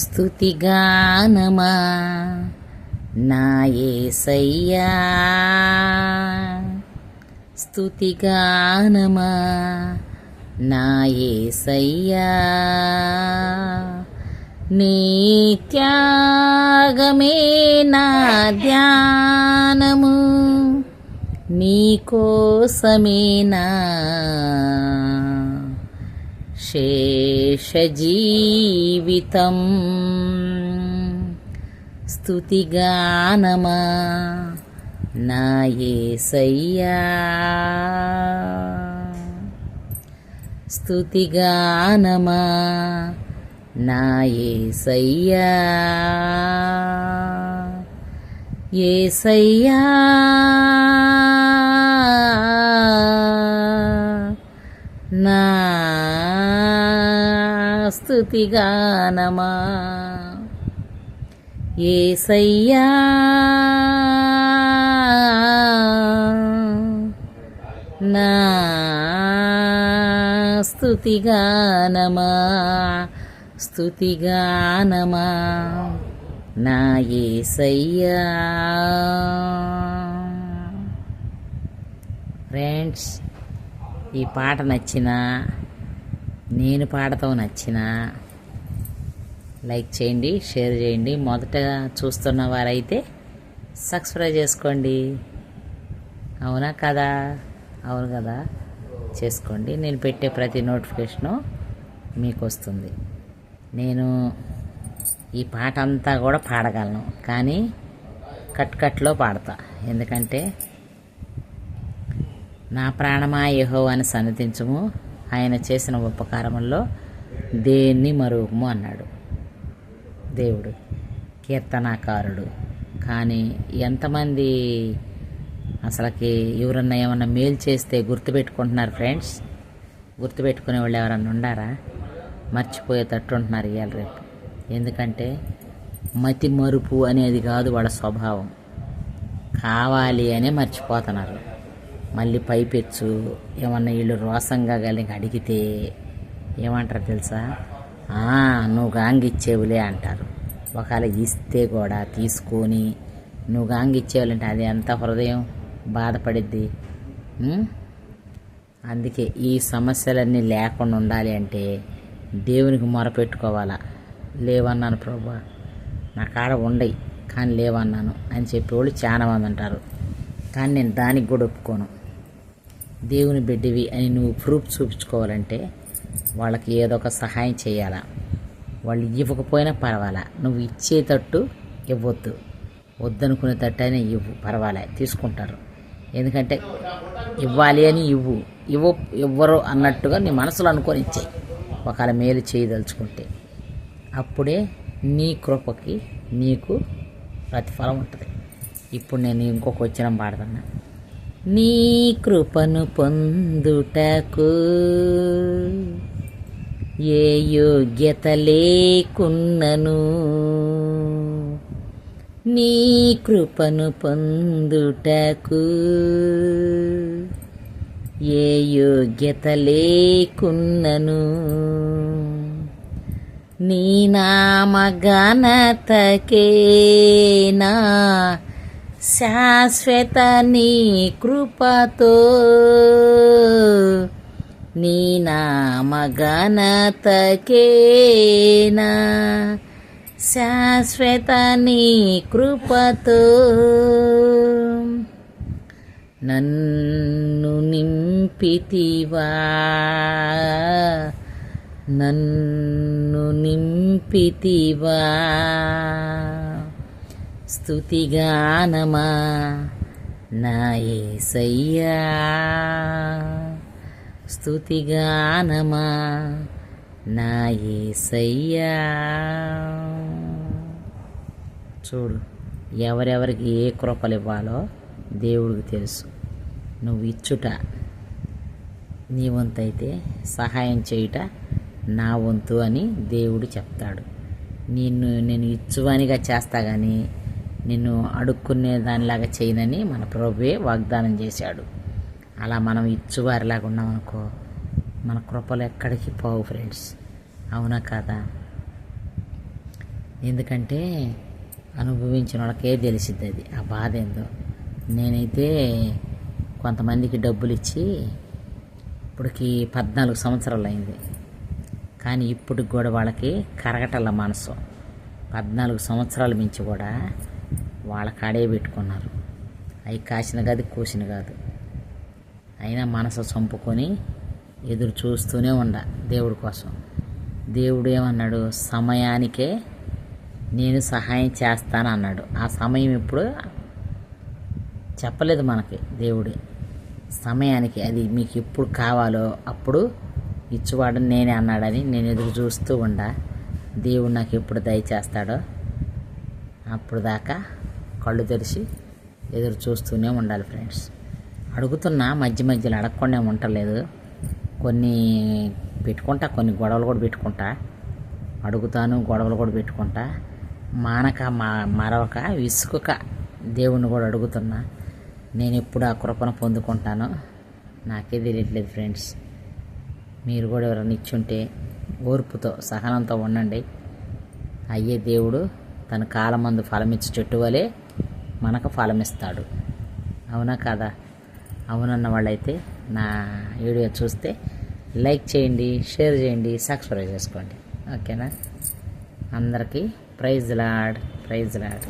స్థుతిగానమా నాయసయ్యా స్థుతిగానమా నాయసయ్యా నీత్యాగమే నా ధ్యానము నీకోసమేనా శేషజీవితం స్తుతిగానమా నా యేసయ్యా స్తుతిగానమా నా స్థుతిగానమా ఏసయ్యా! నా స్తుతిగానమా స్థుతిగానమా? నా ఏసయ్యా! ఫ్రెండ్స్ ఈ పాట నచ్చినా నేను పాడతాం నచ్చినా లైక్ చేయండి షేర్ చేయండి. మొదట చూస్తున్న వారైతే సబ్స్క్రైబ్ చేసుకోండి. అవునా కదా? అవును కదా? చేసుకోండి. నేను పెట్టే ప్రతి నోటిఫికేషను మీకు వస్తుంది నేను ఈ పాట అంతా కూడా పాడగలను. కానీ కట్ కట్లో పాడతా. ఎందుకంటే నా ప్రాణమా యహో అని సన్నతించము ఆయన చేసిన ఉపకారముల్లో దేన్ని మరువము అన్నాడు. దేవుడు కీర్తనాకారుడు. కానీ ఎంతమంది అసలుకి ఎవరన్నా ఏమన్నా మేలు చేస్తే గుర్తుపెట్టుకుంటున్నారు ఫ్రెండ్స్? గుర్తుపెట్టుకునే వాళ్ళు ఎవరన్నా ఉండారా? మర్చిపోయేటట్టు ఉంటున్నారు ఇవాళ రేపు. ఎందుకంటే మతి మరుపు అనేది కాదు వాళ్ళ స్వభావం. కావాలి అనే మర్చిపోతున్నారు. మళ్ళీ పైపెచ్చు ఏమన్నా వీళ్ళు రోసంగా కలిగి అడిగితే ఏమంటారు తెలుసా? నువ్వు గాంగిచ్చేవులే అంటారు. ఒకవేళ ఇస్తే కూడా తీసుకొని నువ్వు గాంగిచ్చేవాలంటే అది ఎంత హృదయం బాధపడిద్ది? అందుకే ఈ సమస్యలన్నీ లేకుండా ఉండాలి అంటే దేవునికి మొరపెట్టుకోవాలా? లేవన్నాను ప్రభా. నా కాడ ఉండయి కానీ లేవన్నాను అని చెప్పేవాళ్ళు చాలా మంది అంటారు కానీ నేను దానికి కూడా ఒప్పుకోను. దేవుని బిడ్డవి అని నువ్వు ప్రూఫ్ చూపించుకోవాలంటే వాళ్ళకి ఏదో ఒక సహాయం చేయాలా? వాళ్ళు ఇవ్వకపోయినా పర్వాలా? నువ్వు ఇచ్చేటట్టు ఇవ్వద్దు. వద్దనుకునేటట్టు అయినా ఇవ్వు. పర్వాలే తీసుకుంటారు. ఎందుకంటే ఇవ్వాలి అని ఇవ్వు. ఇవ్వ ఇవ్వరు అన్నట్టుగా నీ మనసులో అనుకొని ఇచ్చేయి ఒకవేళ మేలు చేయదలుచుకుంటే. అప్పుడే నీ కృపకి నీకు ప్రతిఫలం ఉంటుంది. ఇప్పుడు నేను ఇంకొక వచ్చిన పాడుతున్నా నీ కృపను పొందుటకు ఏ యోగ్యత లేకున్నను. నీ కృపను పొందుటకు ఏ యోగ్యత లేకున్నను. నీ నామ ఘనతకేనా శాశ్వత నీ కృపతో. నీ నామ ఘనతకేనా? శాశ్వత నీ కృపతో. నన్ను నింపితివా? నన్ను నింపితివా? స్తుతిగానమా? నా యేసయ్యా స్తుతిగానమా? నా యేసయ్యా చూడు ఎవరెవరికి ఏ కృపలు ఇవ్వాలో దేవుడికి తెలుసు. నువ్వు ఇచ్చుట నీ వంతు అయితే సహాయం చేయుట నా వంతు అని దేవుడు చెప్తాడు. నిన్ను నేను ఇచ్చువానిగా చేస్తా కానీ నిన్ను అడుక్కునే దానిలాగా చేయనని మన ప్రభువే వాగ్దానం చేశాడు. అలా మనం ఇచ్చువారిలాగా ఉన్నామనుకో మన కృపలు ఎక్కడికి పోవు ఫ్రెండ్స్. అవునా కాదా? ఎందుకంటే అనుభవించిన వాళ్ళకే తెలిసిద్ది అది. ఆ బాధ ఏందో. నేనైతే కొంతమందికి డబ్బులు ఇచ్చి ఇప్పటికి పద్నాలుగు సంవత్సరాలు అయింది. కానీ ఇప్పటికి కూడా వాళ్ళకి కరగటల మనసు. పద్నాలుగు సంవత్సరాల మించి కూడా వాళ్ళ కాడే పెట్టుకున్నారు. అవి కాసిన కాదు కూసిన కాదు. అయినా మనసు చంపుకొని ఎదురు చూస్తూనే ఉండ దేవుడి కోసం. దేవుడు ఏమన్నాడు? సమయానికే నేను సహాయం చేస్తాను అన్నాడు. ఆ సమయం ఇప్పుడు చెప్పలేదు మనకి దేవుడే. సమయానికి అది మీకు ఎప్పుడు కావాలో అప్పుడు ఇచ్చువాడు నేనే అన్నాడని నేను ఎదురు చూస్తూ ఉండా. దేవుడు నాకు ఎప్పుడు దయచేస్తాడో అప్పుడు దాకా కళ్ళు తెరిచి ఎదురు చూస్తూనే ఉండాలి ఫ్రెండ్స్. అడుగుతున్నా మధ్య మధ్యలో అడగకుండా ఉండలేదు కొన్ని పెట్టుకుంటా కొన్ని గొడవలు కూడా పెట్టుకుంటా. అడుగుతాను గొడవలు కూడా పెట్టుకుంటా. మానక మా మరొక విసుకక దేవుణ్ణి కూడా అడుగుతున్నా. నేను ఎప్పుడు ఆ కృపను పొందుకుంటానో నాకే తెలియట్లేదు ఫ్రెండ్స్. మీరు కూడా ఎవరైనా ఇచ్చుంటే ఓర్పుతో సహనంతో ఉండండి. అయ్యే దేవుడు తన కాలమందు ఫలమిచ్చి చెట్టు వలె మనకు ఫలమిస్తాడు అవునా కాదా? అవునన్న వాళ్ళైతే నా వీడియో చూస్తే లైక్ చేయండి షేర్ చేయండి సబ్స్క్రైబ్ చేసుకోండి. ఓకేనా? అందరికీ ప్రైజ్ లాడ్ ప్రైజ్ లాడ్